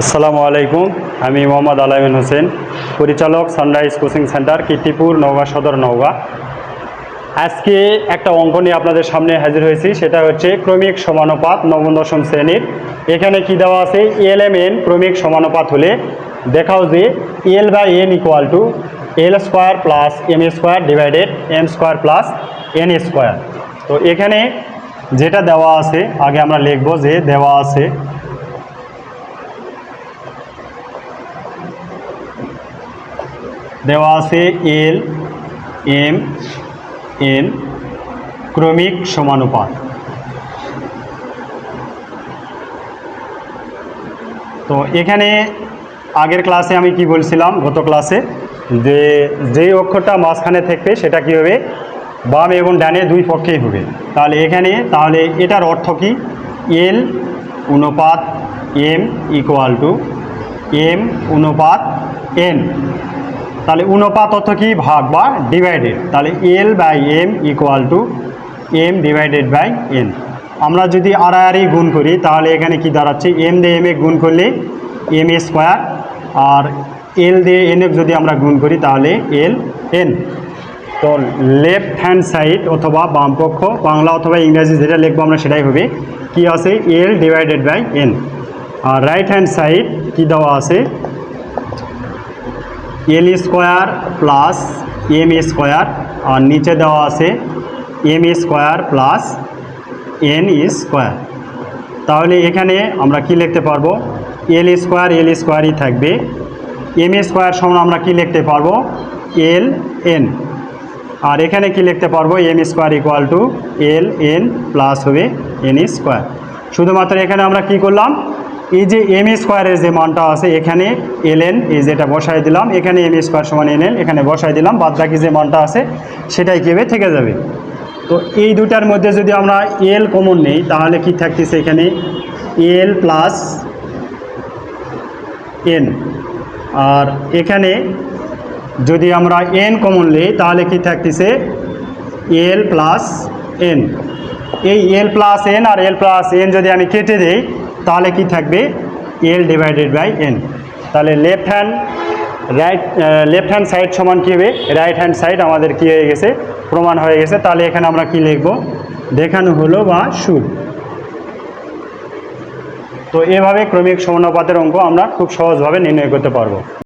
আসসালামু আলাইকুম, আমি মোহাম্মদ আলামিন হোসেন, পরিচালক sunrise coaching centre Kirtipur Naogaon Sadar Naogaon. আজকে একটা অঙ্ক নিয়ে আপনাদের সামনে হাজির হয়েছি, সেটা হচ্ছে ক্রমিক সমানুপাত নবম দশম শ্রেণির। এখানে কি দেওয়া আছে? এল এম এন ক্রমিক সমানুপাত হলে দেখাও যে L by N equal to L square plus M square divided M square plus N square তো এখানে যেটা দেওয়া আছে, আগে আমরা লিখব যে দেওয়া আছে দেওয়া আছে এল, এম, এন, ক্রমিক সমানুপাত। তো এখানে আগের ক্লাসে আমি কি বলছিলাম? গত ক্লাসে যে, যেই অক্ষরটা মাঝখানে থাকবে সেটা কী হবে বাম এবং ডানে দুই পক্ষেই হবে। তাহলে এখানে, তাহলে এটার অর্থ কি? এল অনুপাত এম ইকুয়াল টু এম অনুপাত এন। তাহলে অনুপাত অর্থ কি? ভাগ বা ডিভাইডেড তাহলে L by M equal to M divided by N আমরা যদি আড়াআড়ি গুণ করি, তাহলে এখানে কি দাঁড়াচ্ছে? এম দিয়ে এম এ গুণ করলে এম এ স্কোয়ার আর এল দিয়ে এন এফ যদি আমরা গুণ করি, তাহলে এল এন তো লেফট হ্যান্ড সাইড অথবা বামপক্ষ বাংলা অথবা ইংরাজি যেটা লিখব আমরা সেটাই হবে। কি আছে? এল ডিভাইডেড বাই এন আর রাইট হ্যান্ড সাইড কি দেওয়া আছে? L square plus M square, আর নিচে দেওয়া আছে M square plus N square. তাহলে এখানে আমরা কি লিখতে পারব? এল স্কোয়ার, এল স্কোয়ারই থাকবে। এম স্কোয়ার সমান আমরা কি লিখতে পারব? L N. আর এখানে কি লিখতে পারব? M square equal to L N plus হবে এন স্কোয়ার। শুধুমাত্র এখানে আমরা কি করলাম? এই যে এম স্কোয়ারের যে মানটা আছে, এখানে এল এন এই যেটা বসাই দিলাম, এখানে এম স্কোয়ার সমান এন এল এখানে বসাই দিলাম বাদ বাকি যে মানটা আছে, সেটাই কেবে থেকে যাবে। তো এই দুটার মধ্যে যদি আমরা এল কমন নেই, তাহলে কি থাকতেছে এখানে? এল প্লাস এন আর এখানে যদি আমরা এন কমন নিই, তাহলে কি থাকতেছে? এল প্লাস এন এই এল প্লাস এন আর এল প্লাস এন যদি আমি কেটে দিই, তাহলে কি থাকবে? এল ডিভাইডেড বাই এন তাহলে left hand right left hand side সমান কী হবে? রাইট হ্যান্ড সাইড আমাদের কী হয়ে গেছে? প্রমাণ হয়ে গেছে। তাহলে এখানে আমরা কি লিখব? দেখানো হলো বা শুড তো এভাবে ক্রমিক সমানুপাতের অঙ্ক আমরা খুব সহজভাবে নির্ণয় করতে পারব।